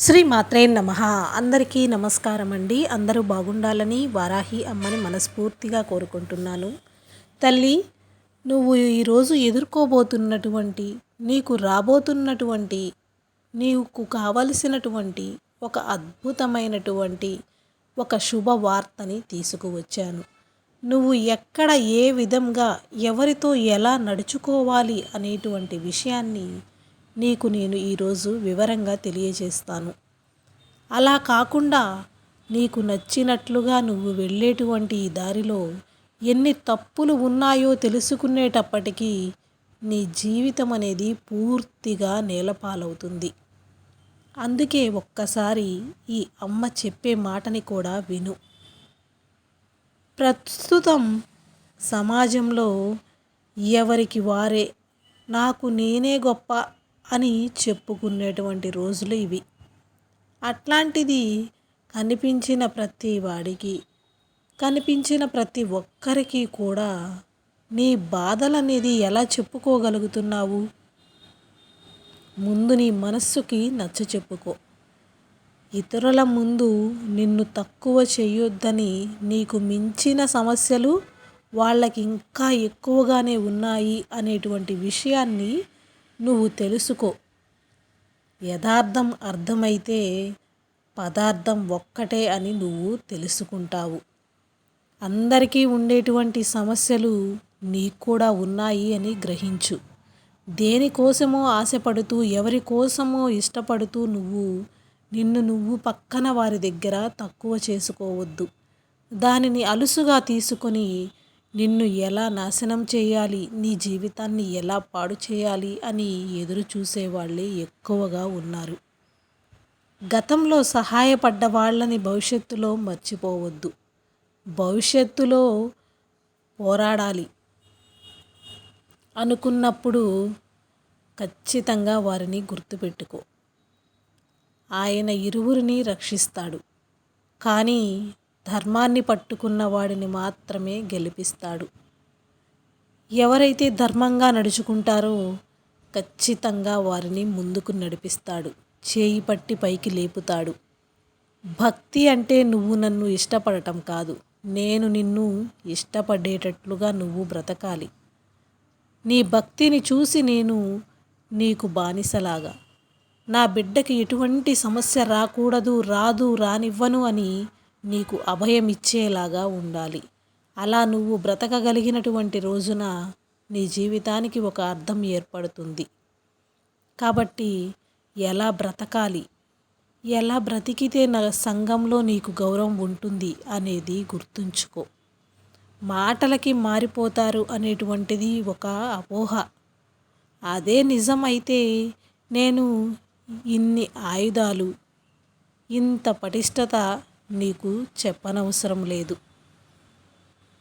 శ్రీ మాత్రే నమ. అందరికీ నమస్కారం అండి. అందరూ బాగుండాలని వారాహి అమ్మని మనస్ఫూర్తిగా కోరుకుంటున్నాను. తల్లి నువ్వు ఈరోజు ఎదుర్కోబోతున్నటువంటి నీకు రాబోతున్నటువంటి నీకు కావలసినటువంటి ఒక అద్భుతమైనటువంటి ఒక శుభవార్తని తీసుకువచ్చాను. నువ్వు ఎక్కడ ఏ విధంగా ఎవరితో ఎలా నడుచుకోవాలి అనేటువంటి విషయాన్ని నీకు నేను ఈరోజు వివరంగా తెలియజేస్తాను. అలా కాకుండా నీకు నచ్చినట్లుగా నువ్వు వెళ్ళేటువంటి ఈ దారిలో ఎన్ని తప్పులు ఉన్నాయో తెలుసుకునేటప్పటికీ నీ జీవితం అనేది పూర్తిగా నేలపాలవుతుంది. అందుకే ఒక్కసారి ఈ అమ్మ చెప్పే మాటని కూడా విను. ప్రస్తుతం సమాజంలో ఎవరికి వారే నాకు నేనే గొప్ప అని చెప్పుకునేటువంటి రోజులు ఇవి. అట్లాంటిది కనిపించిన ప్రతి వాడికి కనిపించిన ప్రతి ఒక్కరికి కూడా నీ బాధలనేది ఎలా చెప్పుకోగలుగుతున్నావు? ముందు నీ మనస్సుకి నచ్చ చెప్పుకో. ఇతరుల ముందు నిన్ను తక్కువ చేయొద్దని నీకు మించిన సమస్యలు వాళ్ళకి ఇంకా ఎక్కువగానే ఉన్నాయి అనేటువంటి విషయాన్ని నువ్వు తెలుసుకో. యథార్థం అర్థమైతే పదార్థం ఒక్కటే అని నువ్వు తెలుసుకుంటావు. అందరికీ ఉండేటువంటి సమస్యలు నీకు కూడా ఉన్నాయి అని గ్రహించు. దేనికోసమో ఆశపడుతూ ఎవరి కోసమో ఇష్టపడుతూ నువ్వు నిన్ను నువ్వు పక్కన వారి దగ్గర తక్కువ చేసుకోవద్దు. దానిని అలుసుగా తీసుకొని నిన్ను ఎలా నాశనం చేయాలి? నీ జీవితాన్ని ఎలా పాడు చేయాలి? అని ఎదురు చూసేవాళ్ళే ఎక్కువగా ఉన్నారు. గతంలో సహాయపడ్డ వాళ్ళని భవిష్యత్తులో మర్చిపోవద్దు. భవిష్యత్తులో పోరాడాలి అనుకున్నప్పుడు ఖచ్చితంగా వారిని గుర్తుపెట్టుకో. ఆయన ఇరువురిని రక్షిస్తాడు. కానీ ధర్మాన్ని పట్టుకున్న వాడిని మాత్రమే గెలిపిస్తాడు. ఎవరైతే ధర్మంగా నడుచుకుంటారో ఖచ్చితంగా వారిని ముందుకు నడిపిస్తాడు. చేయి పట్టి పైకి లేపుతాడు. భక్తి అంటే నువ్వు నన్ను ఇష్టపడటం కాదు. నేను నిన్ను ఇష్టపడేటట్లుగా నువ్వు బ్రతకాలి. నీ భక్తిని చూసి నేను నీకు బానిసలాగా. నా బిడ్డకి ఎటువంటి సమస్య రాకూడదు రాదు రానివ్వను అని నీకు అభయమిచ్చేలాగా ఉండాలి. అలా నువ్వు బ్రతకగలిగినటువంటి రోజున నీ జీవితానికి ఒక అర్థం ఏర్పడుతుంది. కాబట్టి ఎలా బ్రతకాలి? ఎలా బ్రతికితే నా సంఘంలో నీకు గౌరవం ఉంటుంది అనేది గుర్తుంచుకో. మాటలకి మారిపోతారు అనేటువంటిది ఒక అపోహ. అదే నిజమైతే నేను ఇన్ని ఆయుధాలు ఇంత పటిష్టత నీకు చెప్పనవసరం లేదు.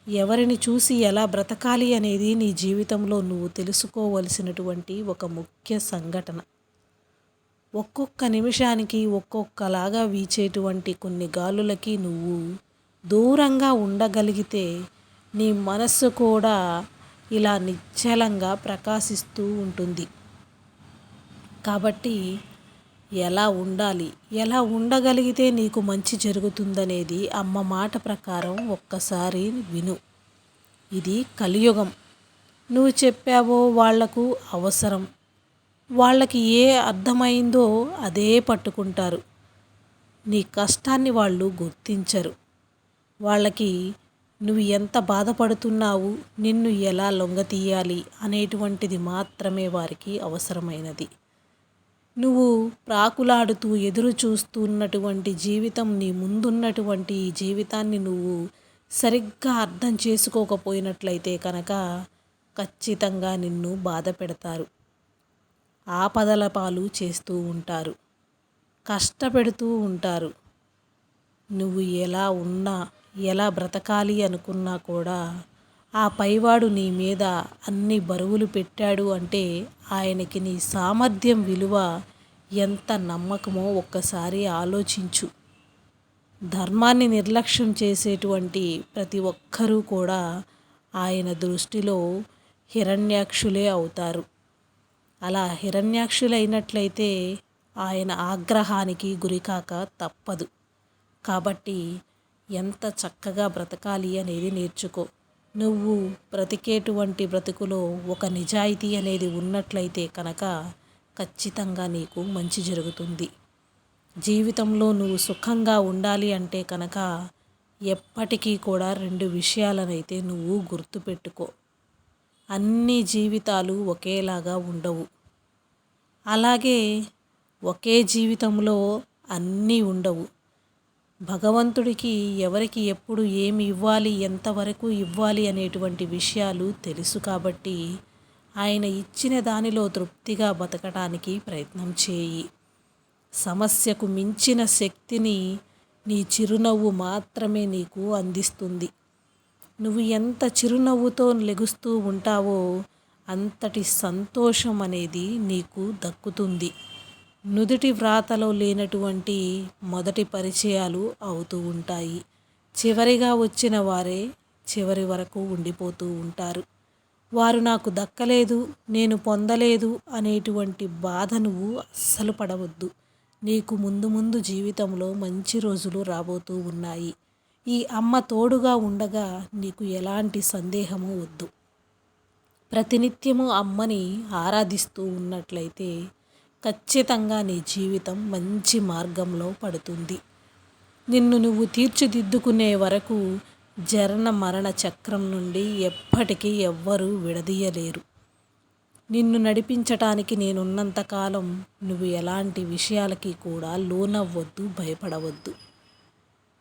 ఎవరిని చూసి ఎలా బ్రతకాలి అనేది నీ జీవితంలో నువ్వు తెలుసుకోవలసినటువంటి ఒక ముఖ్య సంఘటన. ఒక్కొక్క నిమిషానికి ఒక్కొక్కలాగా వీచేటువంటి కొన్ని గాలులకి నువ్వు దూరంగా ఉండగలిగితే నీ మనస్సు కూడా ఇలా నిశ్చలంగా ప్రకాశిస్తూ ఉంటుంది. కాబట్టి ఎలా ఉండాలి? ఎలా ఉండగలిగితే నీకు మంచి జరుగుతుందనేది అమ్మ మాట ప్రకారం ఒక్కసారి విను. ఇది కలియుగం. నువ్వు చెప్పావో వాళ్ళకు అవసరం. వాళ్ళకి ఏ అర్థమైందో అదే పట్టుకుంటారు. నీ కష్టాన్ని వాళ్ళు గుర్తించరు. వాళ్ళకి నువ్వు ఎంత బాధపడుతున్నావు నిన్ను ఎలా లొంగతీయాలి అనేటువంటిది మాత్రమే వారికి అవసరమైనది. నువ్వు ప్రాకులాడుతూ ఎదురు చూస్తున్నటువంటి జీవితం నీ ముందున్నటువంటి ఈ జీవితాన్ని నువ్వు సరిగ్గా అర్థం చేసుకోకపోయినట్లయితే కనుక ఖచ్చితంగా నిన్ను బాధ పెడతారు. ఆపదల పాలు చేస్తూ ఉంటారు. కష్టపెడుతూ ఉంటారు. నువ్వు ఎలా ఉన్నా ఎలా బ్రతకాలి అనుకున్నా కూడా ఆ పైవాడు నీ మీద అన్ని బరువులు పెట్టాడు అంటే ఆయనకి నీ సామర్థ్యం విలువ ఎంత నమ్మకమో ఒక్కసారి ఆలోచించు. ధర్మాన్ని నిర్లక్ష్యం చేసేటువంటి ప్రతి ఒక్కరూ కూడా ఆయన దృష్టిలో హిరణ్యాక్షులే అవుతారు. అలా హిరణ్యాక్షులైనట్లయితే ఆయన ఆగ్రహానికి గురికాక తప్పదు. కాబట్టి ఎంత చక్కగా బ్రతకాలి అనేది నేర్చుకో. నువ్వు బ్రతికేటువంటి బ్రతుకులో ఒక నిజాయితీ అనేది ఉన్నట్లయితే కనుక ఖచ్చితంగా నీకు మంచి జరుగుతుంది. జీవితంలో నువ్వు సుఖంగా ఉండాలి అంటే కనుక ఎప్పటికీ కూడా రెండు విషయాలనైతే నువ్వు గుర్తుపెట్టుకో. అన్ని జీవితాలు ఒకేలాగా ఉండవు. అలాగే ఒకే జీవితంలో అన్నీ ఉండవు. భగవంతుడికి ఎవరికి ఎప్పుడు ఏమి ఇవ్వాలి ఎంతవరకు ఇవ్వాలి అనేటువంటి విషయాలు తెలుసు కాబట్టి ఆయన ఇచ్చిన దానిలో తృప్తిగా బతకడానికి ప్రయత్నం చేయి. సమస్యకు మించిన శక్తిని నీ చిరునవ్వు మాత్రమే నీకు అందిస్తుంది. నువ్వు ఎంత చిరునవ్వుతో లెగుస్తూ ఉంటావో అంతటి సంతోషం అనేది నీకు దక్కుతుంది. నుదుటి వ్రాతలో లేనటువంటి మొదటి పరిచయాలు అవుతూ ఉంటాయి. చివరిగా వచ్చిన వారే చివరి వరకు ఉండిపోతూ ఉంటారు. వారు నాకు దక్కలేదు నేను పొందలేదు అనేటువంటి బాధ నువ్వు అస్సలు పడవద్దు. నీకు ముందు ముందు జీవితంలో మంచి రోజులు రాబోతూ ఉన్నాయి. ఈ అమ్మ తోడుగా ఉండగా నీకు ఎలాంటి సందేహము వద్దు. ప్రతినిత్యము అమ్మని ఆరాధిస్తూ ఉన్నట్లయితే ఖచ్చితంగా నీ జీవితం మంచి మార్గంలో పడుతుంది. నిన్ను నువ్వు తీర్చిదిద్దుకునే వరకు జరణ మరణ చక్రం నుండి ఎప్పటికీ ఎవ్వరూ విడదీయలేరు. నిన్ను నడిపించటానికి నేనున్నంతకాలం నువ్వు ఎలాంటి విషయాలకి కూడా లోనవ్వద్దు భయపడవద్దు.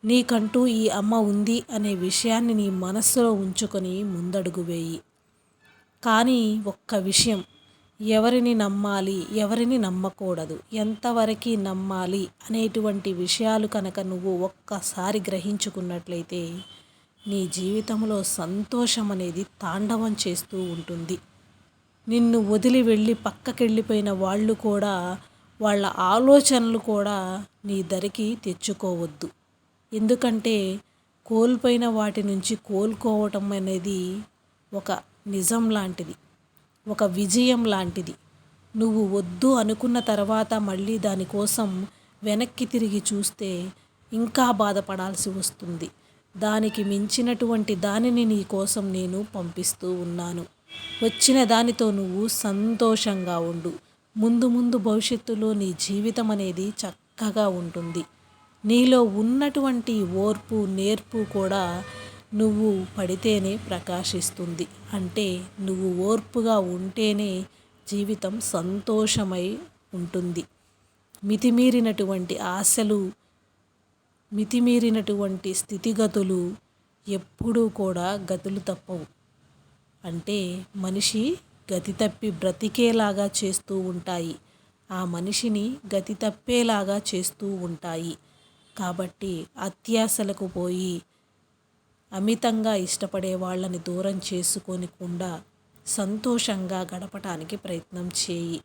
నీకంటూ ఈ అమ్మ ఉంది అనే విషయాన్ని నీ మనస్సులో ఉంచుకొని ముందడుగు వేయి. కానీ ఒక్క విషయం ఎవరిని నమ్మాలి ఎవరిని నమ్మకూడదు ఎంతవరకు నమ్మాలి అనేటువంటి విషయాలు కనుక నువ్వు ఒక్కసారి గ్రహించుకున్నట్లయితే నీ జీవితంలో సంతోషం అనేది తాండవం చేస్తూ ఉంటుంది. నిన్ను వదిలి వెళ్ళి పక్కకెళ్ళిపోయిన వాళ్ళు కూడా వాళ్ళ ఆలోచనలు కూడా నీ ధరికి తెచ్చుకోవద్దు. ఎందుకంటే కోల్పోయిన వాటి నుంచి కోలుకోవటం అనేది ఒక నిజం లాంటిది ఒక విజయం లాంటిది. నువ్వు వద్దు అనుకున్న తర్వాత మళ్ళీ దానికోసం వెనక్కి తిరిగి చూస్తే ఇంకా బాధపడాల్సి వస్తుంది. దానికి మించినటువంటి దానిని నీ కోసం నేను పంపిస్తూ ఉన్నాను. వచ్చిన దానితో నువ్వు సంతోషంగా ఉండు. ముందు ముందు భవిష్యత్తులో నీ జీవితం అనేది చక్కగా ఉంటుంది. నీలో ఉన్నటువంటి ఓర్పు నేర్పు కూడా నువ్వు పడితేనే ప్రకాశిస్తుంది. అంటే నువ్వు ఓర్పుగా ఉంటేనే జీవితం సంతోషమై ఉంటుంది. మితిమీరినటువంటి ఆశలు మితిమీరినటువంటి స్థితిగతులు ఎప్పుడూ కూడా గతులు తప్పవు. అంటే మనిషి గతి తప్పి బ్రతికేలాగా చేస్తూ ఉంటాయి. ఆ మనిషిని గతి తప్పేలాగా చేస్తూ ఉంటాయి. కాబట్టి అత్యాశలకు పోయి అమితంగా ఇష్టపడే వాళ్ళని దూరం చేసుకోనికుండా సంతోషంగా గడపటానికి ప్రయత్నం చేయి.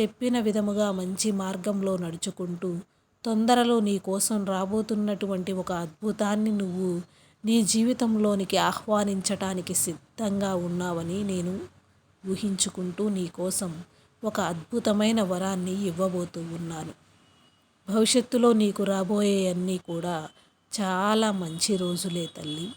చెప్పిన విధముగా మంచి మార్గంలో నడుచుకుంటూ తొందరలో నీ కోసం రాబోతున్నటువంటి ఒక అద్భుతాన్ని నువ్వు నీ జీవితంలోనికి ఆహ్వానించటానికి సిద్ధంగా ఉన్నావని నేను ఊహించుకుంటూ నీ కోసం ఒక అద్భుతమైన వరాన్ని ఇవ్వబోతూ ఉన్నాను. భవిష్యత్తులో నీకు రాబోయే అన్నీ కూడా చాలా మంచి రోజులే తల్లి.